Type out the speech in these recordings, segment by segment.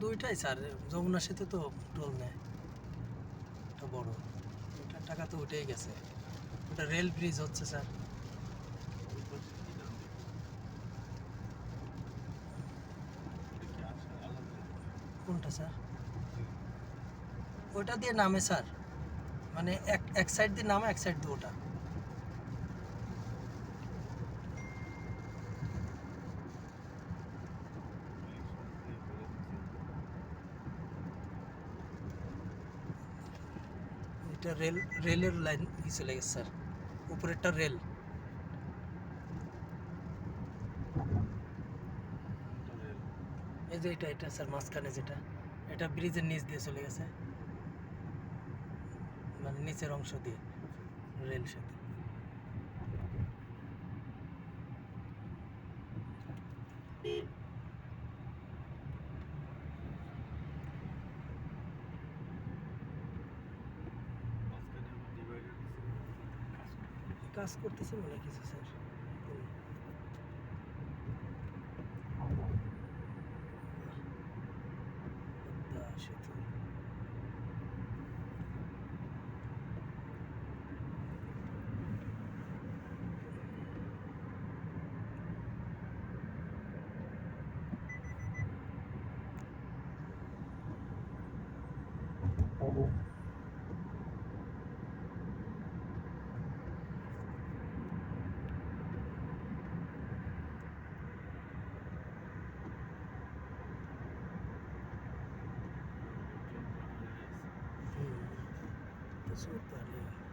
দুইটাই স্যার যমুনা সেতু তো টোল নেয়। ওটা বড়। ওটার টাকা তো উঠেই গেছে। ওটা রেল ব্রিজ হচ্ছে স্যার কোনটা স্যার ওটা দিয়ে নামে স্যার মানে এক এক সাইড দিয়ে নামে, এক সাইড দিয়ে ওটা। এটা রেল, রেলের লাইন চলে গেছে, স্যার। উপরেরটা রেল। এই যে এটা এটা, স্যার, মাঝখানে যেটা। এটা ব্রিজের নিচ দিয়ে চলে গেছে। মানে নিচের অংশ দিয়ে রেল সেতু। কাজ করতেছে মনে হয় কিছু স্যার হুম। পদ্মা সেতু Sweater.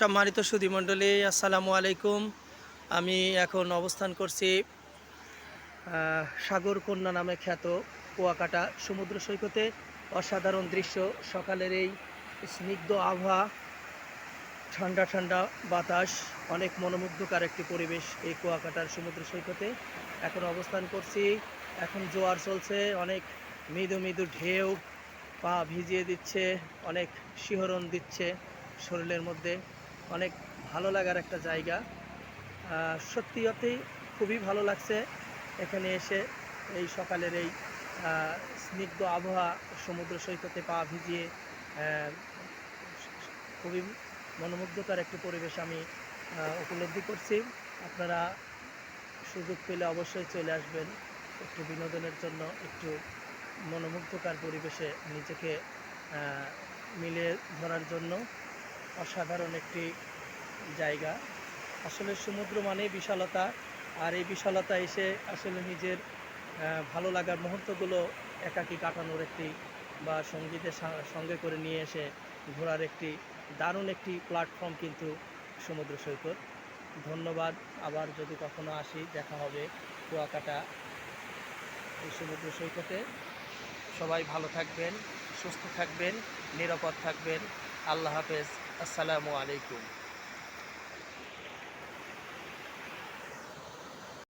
সম্মানিত সুধীমণ্ডলী, আসসালামু আলাইকুম। আমি এখন অবস্থান করছি সাগর কন্যা নামে খ্যাত কুয়াকাটা সমুদ্র সৈকতে। অসাধারণ দৃশ্য, সকালের এই স্নিগ্ধ আবহাওয়া, ঠান্ডা ঠান্ডা বাতাস, অনেক মনোমুগ্ধকর একটি পরিবেশ এই কুয়াকাটার সমুদ্র সৈকতে। এখন অবস্থান করছি, এখন জোয়ার চলছে, অনেক মৃদু মৃদু ঢেউ, পা ভিজিয়ে দিচ্ছে, অনেক শিহরণ দিচ্ছে শরীরের মধ্যে। অনেক ভালো লাগার একটা জায়গা। সত্যি অর্থেই খুবই ভালো লাগছে এখানে এসে এই সকালের এই স্নিগ্ধ আবহাওয়া সমুদ্র সৈকতে পা ভিজিয়ে খুবই মনোমুগ্ধকর একটি পরিবেশ আমি উপলব্ধি করছি। আপনারা সুযোগ পেলে অবশ্যই চলে আসবেন একটু বিনোদনের জন্য, একটু মনোমুগ্ধকর পরিবেশে নিজেকে মিলে ধরার জন্য। অসাধারণ একটি জায়গা। আসলে সমুদ্র মানে বিশালতা, আর এই বিশালতা এসে আসলে নিজের ভালো লাগার মুহূর্তগুলো একাকী কাটানোর একটি বা সঙ্গীতের সঙ্গে করে নিয়ে এসে ঘোরার একটি দারুণ একটি প্ল্যাটফর্ম কিন্তু সমুদ্র সৈকত। ধন্যবাদ। আবার যদি কখনো আসি, দেখা হবে কুয়াকাটা এই সমুদ্র সৈকতে। সবাই ভালো থাকবেন, সুস্থ থাকবেন, নিরাপদ থাকবেন। আল্লাহ হাফেজ। আসসালামু আলাইকুম।